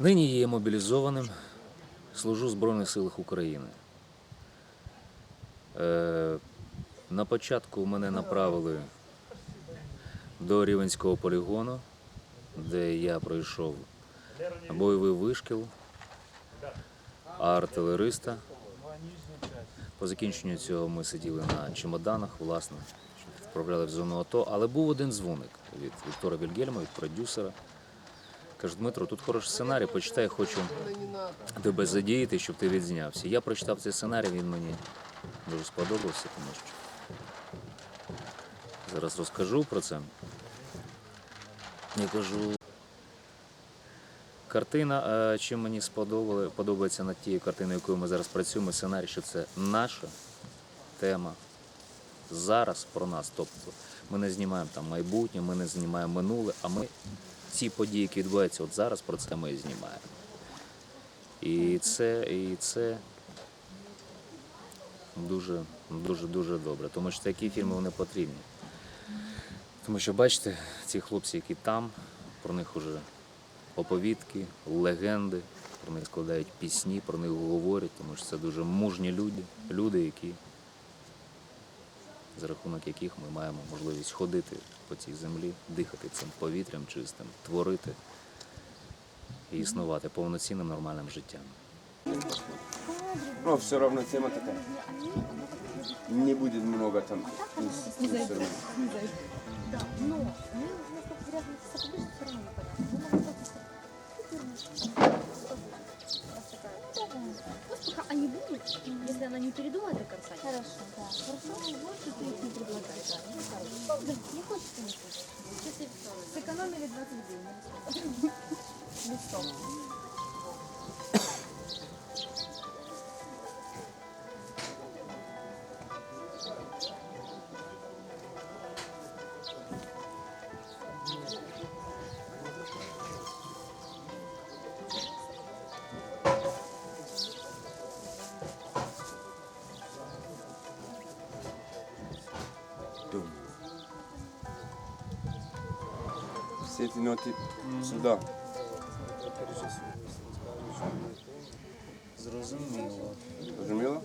Нині є мобілізованим, служу в Збройних силах України. Е, на початку мене направили до Рівенського полігону, де я пройшов бойовий вишкіл, артилериста. По закінченню цього ми сиділи на чемоданах, власне, що відправляли в зону АТО. Але був один дзвоник від Віктора Вільгельма, від продюсера. Каже, Дмитро, тут хороший сценарій, почитай, хочу тебе задіяти, щоб ти відзнявся. Я прочитав цей сценарій, він мені дуже сподобався, тому що зараз розкажу про це. Я кажу, картина, е, чим мені подобається над тією картиною, якою ми зараз працюємо, сценарій, що це наша тема зараз про нас. Тобто ми не знімаємо там майбутнє, ми не знімаємо минуле, а ми ці події, які відбуваються от зараз, про це ми і знімаємо. І це, і це дуже, дуже, дуже добре. Тому що такі фільми вони потрібні. Тому що бачите, ці хлопці, які там, про них уже оповідки, легенди, про них складають пісні, про них говорять, тому що це дуже мужні люди, люди, які за рахунок яких ми маємо можливість ходити по цій землі, дихати цим повітрям чистим, творити і існувати повноцінним нормальним життям. Ну, все равно тема такая. Не будет много там Не зайдет. Да, но мы у Пока они будут, если она не передумает до конца. Хорошо, да. Хорошо, можете ты их не предлагать. Да, не хочется, не хочется. Сэкономили 20 гривен. Листом. Все эти ноты сюда. Зрозуміло. Разумела?